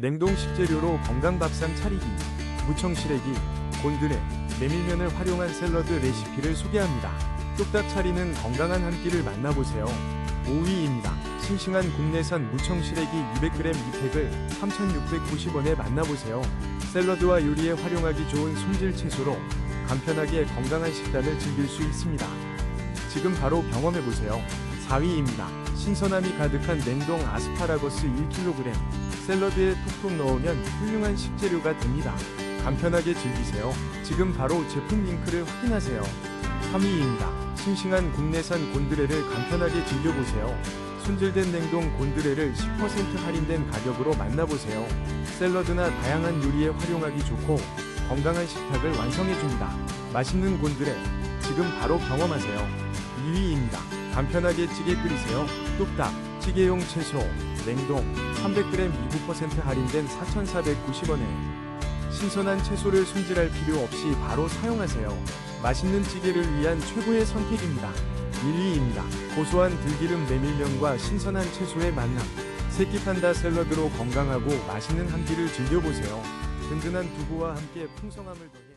냉동 식재료로 건강 밥상 차리기, 무청 시래기, 곤드레, 메밀면을 활용한 샐러드 레시피를 소개합니다. 뚝딱 차리는 건강한 한 끼를 만나보세요. 5위입니다. 싱싱한 국내산 무청 시래기 200g 2팩을 3,690원에 만나보세요. 샐러드와 요리에 활용하기 좋은 손질 채소로 간편하게 건강한 식단을 즐길 수 있습니다. 지금 바로 경험해보세요. 4위입니다. 신선함이 가득한 냉동 아스파라거스 1kg. 샐러드에 톡톡 넣으면 훌륭한 식재료가 됩니다. 간편하게 즐기세요. 지금 바로 제품 링크를 확인하세요. 3위입니다. 싱싱한 국내산 곤드레를 간편하게 즐겨보세요. 손질된 냉동 곤드레를 10% 할인된 가격으로 만나보세요. 샐러드나 다양한 요리에 활용하기 좋고 건강한 식탁을 완성해줍니다. 맛있는 곤드레 지금 바로 경험하세요. 2위입니다. 간편하게 찌개 끓이세요. 뚝딱 찌개용 채소 냉동 300g 29% 할인된 4,490원에 신선한 채소를 손질할 필요 없이 바로 사용하세요. 맛있는 찌개를 위한 최고의 선택입니다. 1위입니다. 고소한 들기름 메밀면과 신선한 채소의 만남. 새끼판다 샐러드로 건강하고 맛있는 한 끼를 즐겨보세요. 든든한 두부와 함께 풍성함을 더해